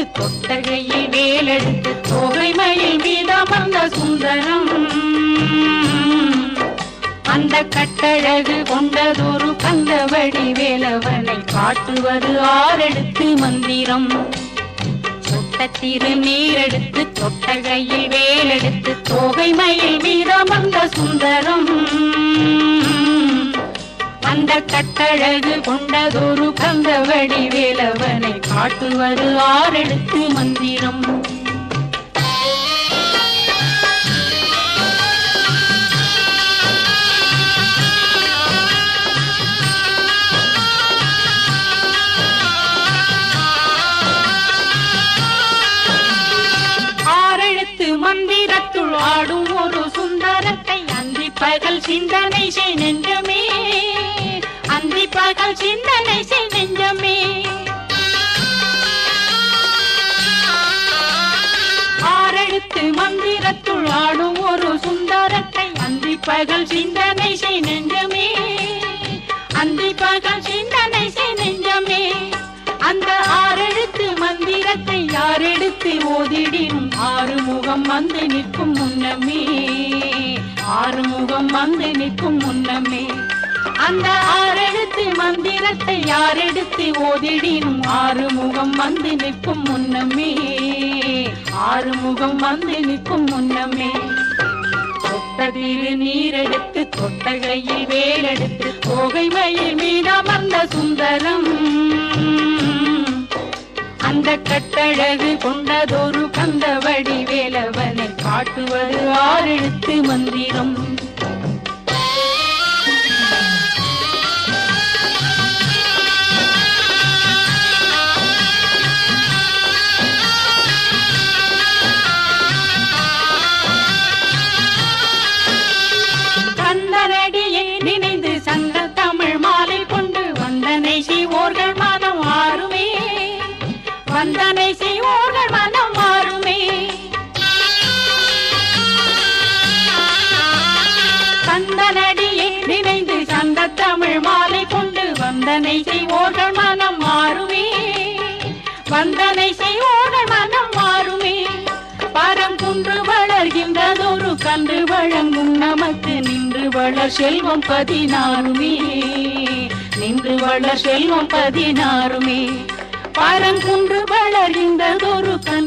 திரு நீரெடுத்து கொட்டகையில் வேலெடுத்து தோகை மயில் மீதமர்ந்த சுந்தரம். அந்த கட்டழகு கொண்டதொரு கந்தவடி வேலவனை காட்டுவது ஆரெடுத்து மந்திரம். சொட்டத்திரு நீரெடுத்து தொட்டகையில் வேலெடுத்து தோகை மயில் மீதமர்ந்த சுந்தரம். கட்டழகு கொண்டதொரு கந்தவடி வேலவனை காட்டுவது ஆறெடுத்து மந்திரம். மந்திரத்துள் ஆடும் ஒரு சுந்தரத்தை அந்தி பகல் சிந்தனை செய் நெஞ்சமே. நன்றி பகல் சிந்தனை செய் நெஞ்சமே. ஆரெழுத்து மந்திரத்துள் ஆடும் ஒரு சுந்தரத்தை அந்தி பகல் சிந்தனை செய் நெஞ்சமே. அந்தி பகல் சிந்தனை செய் நெஞ்சமே. அந்த ஆறெழுத்து மந்திரத்தை யாரெடுத்து ஓதிடினும் ஆறுமுகம் வந்து நிற்கும் முன்னமே. ஆறுமுகம் வந்து நிற்கும் முன்னமே. அந்த ஆறெழுத்து மந்திரத்தை யாரெடுத்து ஓதிடினும் ஆறுமுகம் வந்து நிற்கும் முன்னமே. ஆறுமுகம் வந்து நிற்கும் முன்னமே. தொட்டதில் நீரெடுத்து தொட்டகையில் வேலெடுத்து தோகை மயில் மீதமர்ந்த சுந்தரம். அந்த கட்டழகு கொண்டதொரு கந்த வடிவேலவனை காட்டுவது ஆறெழுத்து மந்திரம். அந்த தமிழ் மாலை கொண்டு வந்தனை செய்வோர்கள் மனம் மாறுமே. வந்தனை செய்வோர்கள் மனம் மாறுமே. பரங்குன்று வளர்கின்றதொரு கன்று வழங்கும் நமக்கு நின்று வளர் செல்வம் பதினாறுமே. நின்று வளர் செல்வம் பதினாறுமே. பரங்குன்று வளர்கின்றதொரு கன்று